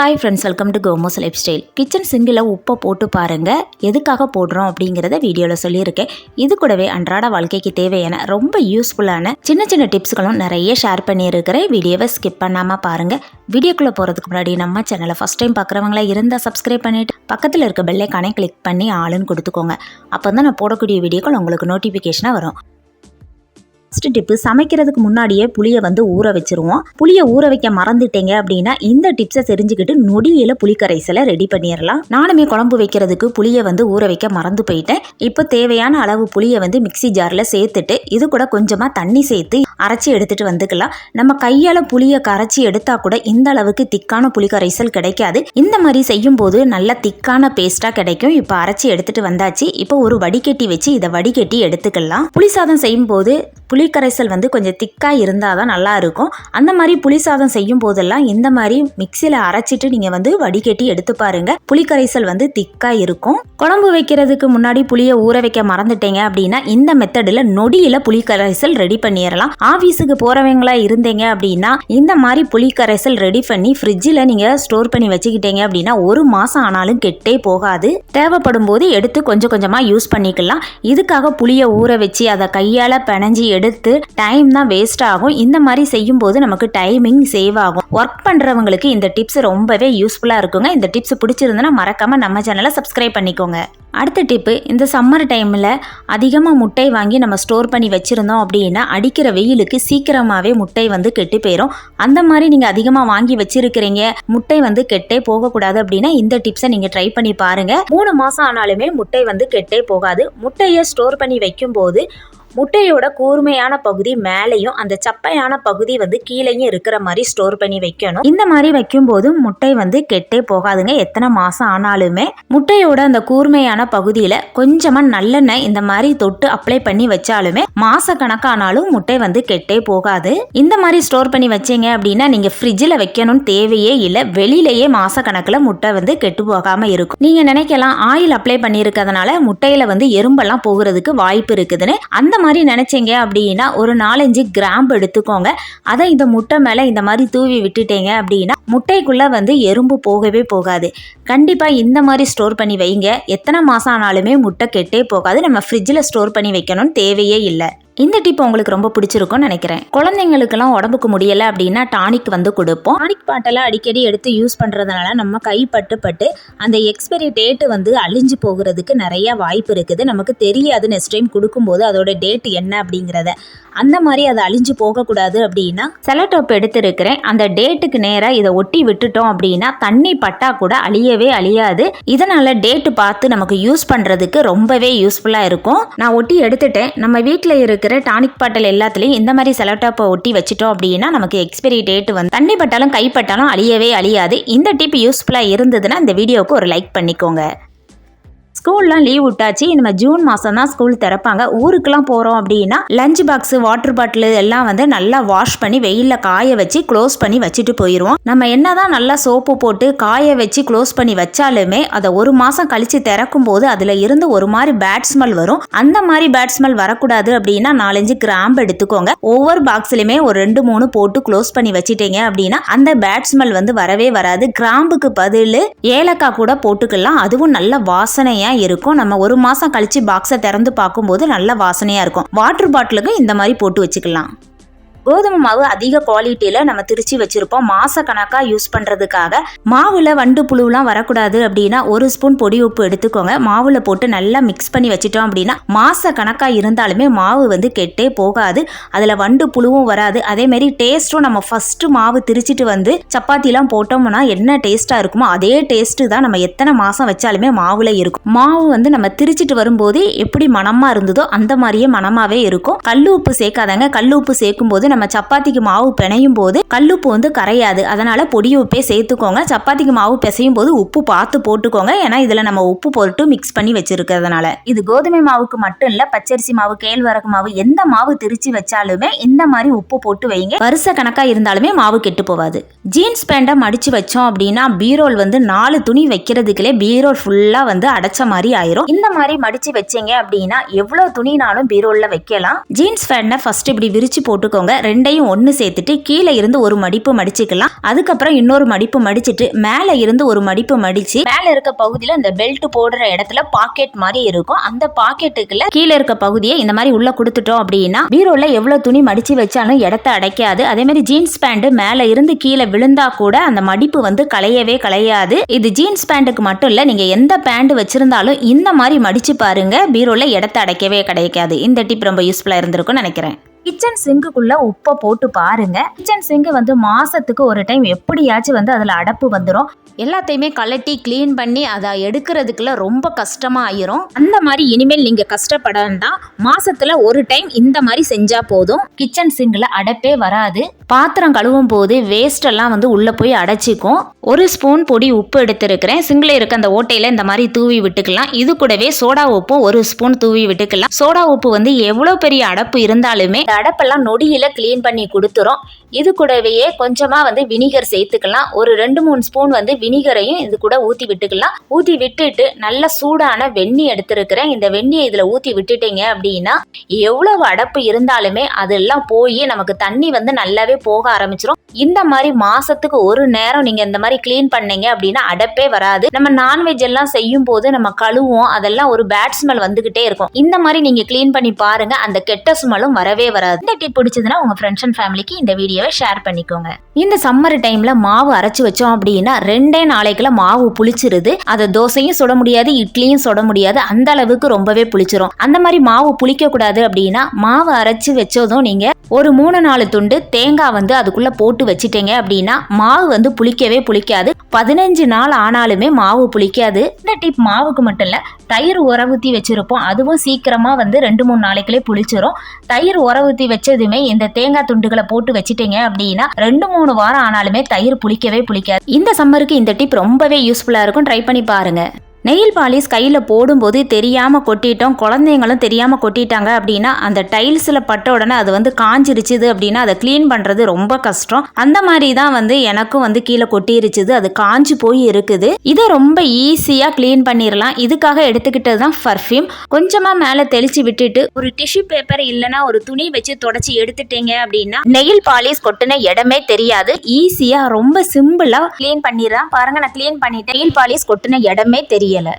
Hi friends welcome to கோமோஸ் life style kitchen சிங்கில் உப்பை போட்டு பாருங்கள் எதுக்காக போடுறோம் அப்படிங்கிறத வீடியோவில் சொல்லியிருக்கேன். இது கூடவே அன்றாட வாழ்க்கைக்கு தேவையான ரொம்ப யூஸ்ஃபுல்லான சின்ன சின்ன டிப்ஸ்களும் நிறைய ஷேர் பண்ணியிருக்கிறேன். வீடியோவை ஸ்கிப் பண்ணாமல் பாருங்கள் வீடியோக்குள்ளே போகிறதுக்கு முன்னாடி நம்ம சேனலை ஃபஸ்ட் டைம் பார்க்குறவங்களா இருந்தால் சப்ஸ்கிரைப் பண்ணிவிட்டு பக்கத்தில் இருக்க பெல்லைக்கானே கிளிக் பண்ணி ஆளுன்னு கொடுத்துக்கோங்க. அப்போ தான் நான் போடக்கூடிய வீடியோக்கள் உங்களுக்கு நோட்டிஃபிகேஷனாக வரும். ஃபஸ்ட்டு டிப்பு சமைக்கிறதுக்கு முன்னாடியே புளியை வந்து ஊற வச்சிருவோம். புளியை ஊற வைக்க மறந்துட்டீங்க அப்படின்னா இந்த டிப்ஸை தெரிஞ்சுக்கிட்டு நொடியில புளிக்கரைசலை ரெடி பண்ணிடலாம் நானுமே குழம்பு வைக்கிறதுக்கு புளியை வந்து ஊற வைக்க மறந்து போயிட்டேன். இப்போ தேவையான அளவு புளியை வந்து மிக்ஸி ஜாரில் சேர்த்துட்டு இது கூட கொஞ்சமாக தண்ணி சேர்த்து அரைச்சி எடுத்துட்டு வந்துக்கலாம். நம்ம கையால் புளியை கரைச்சி எடுத்தா கூட இந்த அளவுக்கு திக்கான புளிக்கரைசல் கிடைக்காது. இந்த மாதிரி செய்யும்போது நல்ல திக்கான பேஸ்ட்டாக கிடைக்கும். இப்போ அரைச்சி எடுத்துட்டு வந்தாச்சு. இப்போ ஒரு வடிகட்டி வச்சு இதை வடிகட்டி எடுத்துக்கலாம். புளி சாதம் செய்யும்போது புளிக்கரைசல் வந்து கொஞ்சம் திக்காக இருந்தால் தான் நல்லாயிருக்கும். அந்த மாதிரி புளி சாதம் செய்யும் போதெல்லாம் இந்த மாதிரி மிக்சியில் அரைச்சிட்டு நீங்கள் வந்து வடிகட்டி எடுத்து பாருங்க. புளிக்கரைசல் வந்து திக்காக இருக்கும். குழம்பு வைக்கிறதுக்கு முன்னாடி புளியை ஊற வைக்க மறந்துட்டீங்க அப்படின்னா இந்த மெத்தடில் நொடியில் புளிக்கரைசல் ரெடி பண்ணிடலாம் ஆஃபீஸுக்கு போகிறவங்களா இருந்தீங்க அப்படின்னா இந்த மாதிரி புளிக்கரைசல் ரெடி பண்ணி ஃப்ரிட்ஜில் நீங்கள் ஸ்டோர் பண்ணி வச்சுக்கிட்டீங்க அப்படின்னா ஒரு மாதம் ஆனாலும் கெட்டே போகாது. தேவைப்படும் போது எடுத்து கொஞ்சம் கொஞ்சமாக யூஸ் பண்ணிக்கலாம். இதுக்காக புளியை ஊற வச்சு அதை கையால் பிணைஞ்சி எடுத்து டைம் தான் வேஸ்ட் ஆகும். இந்த மாதிரி செய்யும்போது நமக்கு டைமிங் சேவ் ஆகும். ஒர்க் பண்ணுறவங்களுக்கு இந்த டிப்ஸ் ரொம்பவே யூஸ்ஃபுல்லாக இருக்குங்க. இந்த டிப்ஸ் பிடிச்சிருந்தனா மறக்காமல் நம்ம சேனலை சப்ஸ்கிரைப் பண்ணிக்கோங்க. அடுத்த டிப்பு இந்த சம்மர் டைமில் அதிகமாக முட்டை வாங்கி நம்ம ஸ்டோர் பண்ணி வச்சுருந்தோம் அப்படின்னா அடிக்கிற வெயிலுக்கு சீக்கிரமாகவே முட்டை வந்து கெட்டு போயிடும் அந்த மாதிரி நீங்கள் அதிகமாக வாங்கி வச்சிருக்கிறீங்க முட்டை வந்து கெட்டே போகக்கூடாது அப்படின்னா இந்த டிப்ஸை நீங்கள் ட்ரை பண்ணி பாருங்கள் மூணு மாதம் ஆனாலுமே முட்டை வந்து கெட்டே போகாது. முட்டையை ஸ்டோர் பண்ணி வைக்கும்போது முட்டையோட கூர்மையான பகுதி மேலேயும் அந்த சப்பையான பகுதி வந்து கீழேயும் இருக்கிற மாதிரி ஸ்டோர் பண்ணி வைக்கணும். இந்த மாதிரி வைக்கும்போது முட்டை வந்து கெட்டே போகாதுங்க. எத்தனை மாதம் ஆனாலுமே முட்டையோட அந்த கூர்மையான பகுதியில் கொஞ்சமாக நல்லெண்ணெய் இந்த மாதிரி தொட்டு அப்ளை பண்ணி வச்சாலுமே மாச கணக்கானாலும் முட்டை வந்து கெட்டே போகாது. இந்த மாதிரி ஸ்டோர் பண்ணி வச்சீங்க அப்படின்னா நீங்கள் ஃப்ரிட்ஜில் வைக்கணும்னு தேவையே இல்லை. வெளியிலேயே மாச கணக்கில் முட்டை வந்து கெட்டு போகாமல் இருக்கும். நீங்கள் நினைக்கலாம் ஆயில் அப்ளை பண்ணியிருக்கிறதுனால முட்டையில் வந்து எறும்பெல்லாம் போகிறதுக்கு வாய்ப்பு இருக்குதுன்னு. அந்த மாதிரி நினச்சிங்க அப்படின்னா ஒரு நாலஞ்சு கிராம்பு எடுத்துக்கோங்க. அதை இந்த முட்டை மேலே இந்த மாதிரி தூவி விட்டுட்டீங்க அப்படின்னா முட்டைக்குள்ளே வந்து எறும்பு போகவே போகாது. கண்டிப்பாக இந்த மாதிரி ஸ்டோர் பண்ணி வைங்க. எத்தனை மாதம் ஆனாலுமே முட்டை கெட்டே போகாது. நம்ம ஃப்ரிட்ஜில் ஸ்டோர் பண்ணி வைக்கணும்னு தேவையே இல்லை. இந்த டிப் உங்களுக்கு ரொம்ப பிடிச்சிருக்கும்னு நினைக்கிறேன். குழந்தைங்களுக்கெல்லாம் உடம்புக்கு முடியலை அப்படின்னா டானிக் வந்து கொடுப்போம். டானிக் பாட்டெல்லாம் அடிக்கடி எடுத்து யூஸ் பண்ணுறதுனால நம்ம கை பட்டு பட்டு அந்த எக்ஸ்பைரி டேட்டு வந்து அழிஞ்சு போகிறதுக்கு நிறைய வாய்ப்பு இருக்குது. நமக்கு தெரியாது நெக்ஸ்ட் டைம் கொடுக்கும்போது அதோட டேட் என்ன அப்படிங்கிறத. அந்த மாதிரி அதை அழிஞ்சு போகக்கூடாது அப்படின்னா செலட்டோப் எடுத்திருக்கிறேன். அந்த டேட்டுக்கு நேராக இதை ஒட்டி விட்டுட்டோம் அப்படின்னா தண்ணி பட்டா கூட அழியவே அழியாது. இதனால டேட்டு பார்த்து நமக்கு யூஸ் பண்ணுறதுக்கு ரொம்பவே யூஸ்ஃபுல்லாக இருக்கும். நான் ஒட்டி எடுத்துட்டேன். நம்ம வீட்டில் இருக்கிற டானிக் பாட்டில் எல்லாத்துலேயும் இந்த மாதிரி செலட்டோப்பை ஒட்டி வச்சிட்டோம் அப்படின்னா நமக்கு எக்ஸ்பைரி டேட் வந்து தண்ணி பட்டாலும் கைப்பட்டாலும் அழியவே அழியாது. இந்த டிப் யூஸ்ஃபுல்லாக இருந்ததுன்னா இந்த வீடியோவுக்கு ஒரு லைக் பண்ணிக்கோங்க. ஸ்கூல்லாம் லீவ் விட்டாச்சு. நம்ம ஜூன் மாதம் தான் ஸ்கூல் திறப்பாங்க. ஊருக்குலாம் போகிறோம் அப்படின்னா லஞ்ச் பாக்ஸு வாட்டர் பாட்டில் எல்லாம் வந்து நல்லா வாஷ் பண்ணி வெயிலில் காய வச்சு க்ளோஸ் பண்ணி வச்சுட்டு போயிடுவோம் நம்ம என்னதான் நல்லா சோப்பு போட்டு காய வச்சு க்ளோஸ் பண்ணி வச்சாலுமே அதை ஒரு மாதம் கழித்து திறக்கும் போது அதில் இருந்து ஒரு மாதிரி பேட் ஸ்மெல் வரும். அந்த மாதிரி பேட் ஸ்மெல் வரக்கூடாது அப்படின்னா நாலஞ்சு கிராம்பு எடுத்துக்கோங்க. ஒவ்வொரு பாக்ஸ்லையுமே ஒரு ரெண்டு மூணு போட்டு க்ளோஸ் பண்ணி வச்சிட்டீங்க அப்படின்னா அந்த பேட் ஸ்மெல் வந்து வரவே வராது. கிராம்புக்கு பதில் ஏலக்காய் கூட போட்டுக்கலாம். அதுவும் நல்ல வாசனையாக இருக்கும். நம்ம ஒரு மாதம் கழித்து பாக்ஸை திறந்து பார்க்கும்போது நல்ல வாசனையாக இருக்கும். வாட்டர் பாட்டிலுக்கும் இந்த மாதிரி போட்டு வச்சுக்கலாம். கோதுமை மாவு அதிக குவாலிட்டியில் நம்ம திரிச்சு வச்சிருப்போம். மாச கணக்காக யூஸ் பண்ணுறதுக்காக மாவில் வண்டு புழுலாம் வரக்கூடாது அப்படின்னா ஒரு ஸ்பூன் பொடி உப்பு எடுத்துக்கோங்க. மாவில் போட்டு நல்லா மிக்ஸ் பண்ணி வச்சிட்டோம் அப்படின்னா மாச கணக்காக இருந்தாலுமே மாவு வந்து கெட்டே போகாது. அதில் வண்டு புழுவும் வராது. அதேமாரி டேஸ்ட்டும் நம்ம ஃபஸ்ட்டு மாவு திரிச்சிட்டு வந்து சப்பாத்திலாம் போட்டோம்னா என்ன டேஸ்ட்டாக இருக்குமோ அதே டேஸ்ட்டு தான் நம்ம எத்தனை மாதம் வச்சாலுமே மாவில் இருக்கும். மாவு வந்து நம்ம திரிச்சிட்டு வரும்போது எப்படி மணமாக இருந்ததோ அந்த மாதிரியே மணமாகவே இருக்கும். கல் உப்பு சேர்க்காதங்க. கல் உப்பு சேர்க்கும்போது நம்ம சப்பாத்திக்கு மாவு பிணையும் போது கல்லுப்பு வந்து கரையாது. அதனால பொடி உப்பே சேர்த்துக்கோங்க. சப்பாத்திக்கு மாவு பிசையும் போது உப்பு பார்த்து போட்டுக்கோங்க. ஏன்னா இதுல நம்ம உப்பு போட்டு மிக்ஸ் பண்ணி வச்சிருக்கிறதுனால. இது கோதுமை மாவுக்கு மட்டும் இல்ல பச்சரிசி மாவு கேழ்வரகு மாவு எந்த மாவு திரிச்சு வச்சாலுமே இந்த மாதிரி உப்பு போட்டு வைங்க. வருஷ கணக்கா இருந்தாலுமே மாவு கெட்டு போவாது. ஜீன்ஸ் பேண்டை மடிச்சு வச்சோம் அப்படின்னா பீரோல் வந்து நாலு துணி வைக்கிறதுக்குள்ளே பீரோல் ஃபுல்லா வந்து அடைச்ச மாதிரி ஆயிரும். இந்த மாதிரி மடிச்சு வச்சீங்க அப்படின்னா எவ்வளவு துணினாலும் பீரோல்ல வைக்கலாம். ஜீன்ஸ் பேண்டை ஃபர்ஸ்ட் இப்படி விரிச்சு போட்டுக்கோங்க. ரெண்டையும் ஒன்று சேர்த்துட்டு கீழே இருந்து ஒரு மடிப்பு மடிச்சுக்கலாம். அதுக்கப்புறம் இன்னொரு மடிப்பு மடிச்சுட்டு மேலே இருந்து ஒரு மடிப்பு மடிச்சு மேலே இருக்க பகுதியில் இந்த பெல்ட் போடுற இடத்துல பாக்கெட் மாதிரி இருக்கும். அந்த பாக்கெட்டுக்குள்ள கீழே இருக்க பகுதியை இந்த மாதிரி உள்ள கொடுத்துட்டோம் அப்படின்னா பீரோல எவ்வளோ துணி மடிச்சு வச்சாலும் இடத்த அடைக்காது. அதே மாதிரி ஜீன்ஸ் பேண்ட் மேலே இருந்து கீழே விழுந்தா கூட அந்த மடிப்பு வந்து களையவே களையாது. இது ஜீன்ஸ் பேண்ட்டுக்கு மட்டும் இல்லை நீங்கள் எந்த பேண்ட் வச்சிருந்தாலும் இந்த மாதிரி மடிச்சு பாருங்க. பீரோல இடத்த அடைக்கவே கிடைக்காது. இந்த டிப் ரொம்ப யூஸ்ஃபுல்லாக இருந்திருக்கும்னு நினைக்கிறேன். கிச்சன் சிங்குக்குள்ள உப்பை போட்டு பாருங்க. கிச்சன் சிங்கு வந்து மாசத்துக்கு ஒரு டைம் எப்படியாச்சும் வந்து அதுல அடப்பு வந்துடும் எல்லாத்தையுமே கலட்டி க்ளீன் பண்ணி அதை எடுக்கிறதுக்குள்ள ரொம்ப கஷ்டமா ஆயிரும். அந்த மாதிரி இனிமேல் நீங்க கஷ்டப்பட வேண்டாம் மாசத்துல ஒரு டைம் இந்த மாதிரி செஞ்சா போதும். கிச்சன் சிங்கில் அடப்பே வராது. பாத்திரம் கழுவும் போது வேஸ்ட் எல்லாம் வந்து உள்ள போய் அடைச்சிக்கும். ஒரு ஸ்பூன் பொடி உப்பு எடுத்திருக்கிறேன். சிங்கில் இருக்க அந்த ஓட்டையில இந்த மாதிரி தூவி விட்டுக்கலாம். இது கூடவே சோடா உப்பும் ஒரு ஸ்பூன் தூவி விட்டுக்கலாம். சோடா உப்பு வந்து எவ்வளோ பெரிய அடப்பு இருந்தாலுமே அடப்பெல்லாம் நொடியில் க்ளீன் பண்ணி கொடுத்துரும். இது கூடவே கொஞ்சமாக வந்து வினிகர் சேர்த்துக்கலாம். ஒரு ரெண்டு மூணு ஸ்பூன் வந்து வினிகரையும் இது கூட ஊற்றி விட்டுக்கலாம். ஊற்றி விட்டுட்டு நல்ல சூடான வெந்நீர் எடுத்திருக்கிறேன். இந்த வெந்நியை இதில் ஊற்றி விட்டுட்டீங்க அப்படின்னா எவ்வளவு அடப்பு இருந்தாலுமே அதெல்லாம் போய் நமக்கு தண்ணி வந்து நல்லாவே போக ஆரம்பிச்சிரும். இந்த மாதிரி மாசத்துக்கு ஒரு நேரம் நீங்க இந்த மாதிரி க்ளீன் பண்ணீங்க அப்படின்னா அடப்பே வராது. நம்ம நான்வெஜ் எல்லாம் செய்யும் போது நம்ம கழுவோம். அதெல்லாம் ஒரு பேட் ஸ்மெல் வந்துகிட்டே இருக்கும். இந்த மாதிரி நீங்க க்ளீன் பண்ணி பாருங்க. அந்த கெட்ட ஸ்மெல்லும் வரவே வராது. இந்த டிப் பிடிச்சதுன்னா உங்க ஃப்ரெண்ட்ஸ் அண்ட் ஃபேமிலிக்கு இந்த வீடியோவை ஷேர் பண்ணிக்கோங்க. இந்த சம்மர் டைம்ல மாவு அரைச்சு வச்சோம் அப்படின்னா ரெண்டே நாளைக்குள்ள மாவு புளிச்சிருது. அதை தோசையும் சுட முடியாது இட்லியும் சுட முடியாது. அந்த அளவுக்கு ரொம்பவே புளிச்சிரும். அந்த மாதிரி மாவு புளிக்க கூடாது அப்படின்னா மாவு அரைச்சு வச்சதும் நீங்க ஒரு மூணு நாலு துண்டு தேங்காய் வந்து அதுக்குள்ள போட்டு வச்சிட்டீங்க அப்படின்னா மாவு வந்து புளிக்கவே புளிக்காது. பதினஞ்சு நாள் ஆனாலுமே மாவு புளிக்காது. இந்த டிப் மாவுக்கு மட்டும் இல்ல தயிர் உர ஊற்றி வச்சிருப்போம். அதுவும் சீக்கிரமா வந்து ரெண்டு மூணு நாளைக்குள்ளே புளிச்சிரும். தயிர் உர ஊற்றி வச்சதுமே இந்த தேங்காய் துண்டுகளை போட்டு வச்சிட்டீங்க அப்படின்னா ரெண்டு மூணு வாரம் ஆனாலுமே தயிர் புளிக்கவே புளிக்காது. இந்த சம்மருக்கு இந்த டிப் ரொம்பவே யூஸ்ஃபுல்லா இருக்கும். ட்ரை பண்ணி பாருங்க. நெயில் பாலிஷ் கையில் போடும்போது தெரியாமல் கொட்டிட்டோம் குழந்தைங்களும் தெரியாமல் கொட்டிட்டாங்க அப்படின்னா அந்த டைல்ஸில் பட்ட உடனே அது வந்து காஞ்சிருச்சுது அப்படின்னா அதை க்ளீன் பண்ணுறது ரொம்ப கஷ்டம். அந்த மாதிரி தான் வந்து எனக்கும் வந்து கீழே கொட்டிருச்சுது அது காஞ்சி போய் இருக்குது. இதை ரொம்ப ஈஸியாக க்ளீன் பண்ணிடலாம் இதுக்காக எடுத்துக்கிட்டது தான் பர்ஃப்யூம் கொஞ்சமாக மேலே தெளித்து விட்டுட்டு ஒரு டிஷ்யூ பேப்பர் இல்லைன்னா ஒரு துணி வச்சு தொடச்சி எடுத்துட்டீங்க அப்படின்னா நெயில் பாலிஷ் கொட்டின இடமே தெரியாது. ஈஸியாக ரொம்ப சிம்பிளாக க்ளீன் பண்ணிடலாம் பாருங்க நான் க்ளீன் பண்ணிட்டேன். நெயில் பாலிஷ் கொட்டின இடமே தெரியலை.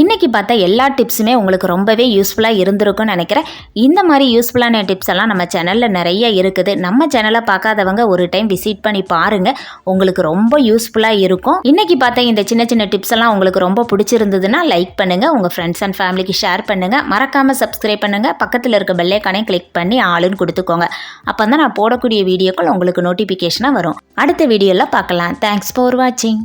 இன்றைக்கி பார்த்தா எல்லா டிப்ஸுமே உங்களுக்கு ரொம்பவே யூஸ்ஃபுல்லாக இருந்திருக்கும்னு நினைக்கிறேன். இந்த மாதிரி யூஸ்ஃபுல்லான டிப்ஸ் எல்லாம் நம்ம சேனலில் நிறைய இருக்குது. நம்ம சேனலை பார்க்காதவங்க ஒரு டைம் விசிட் பண்ணி பாருங்கள் உங்களுக்கு ரொம்ப யூஸ்ஃபுல்லாக இருக்கும். இன்றைக்கி பார்த்தா இந்த சின்ன சின்ன டிப்ஸ் எல்லாம் உங்களுக்கு ரொம்ப பிடிச்சிருந்ததுன்னா லைக் பண்ணுங்கள் உங்கள் ஃப்ரெண்ட்ஸ் அண்ட் ஃபேமிலிக்கு ஷேர் பண்ணுங்கள் மறக்காமல் சப்ஸ்கிரைப் பண்ணுங்கள் பக்கத்தில் இருக்க பெல்லைக்கானே கிளிக் பண்ணி ஆளுன்னு கொடுத்துக்கோங்க. அப்போ தான் நான் போடக்கூடிய வீடியோக்கள் உங்களுக்கு நோட்டிஃபிகேஷனாக வரும். அடுத்த வீடியோவில் பார்க்கலாம். தேங்க்ஸ் ஃபார் வாட்சிங்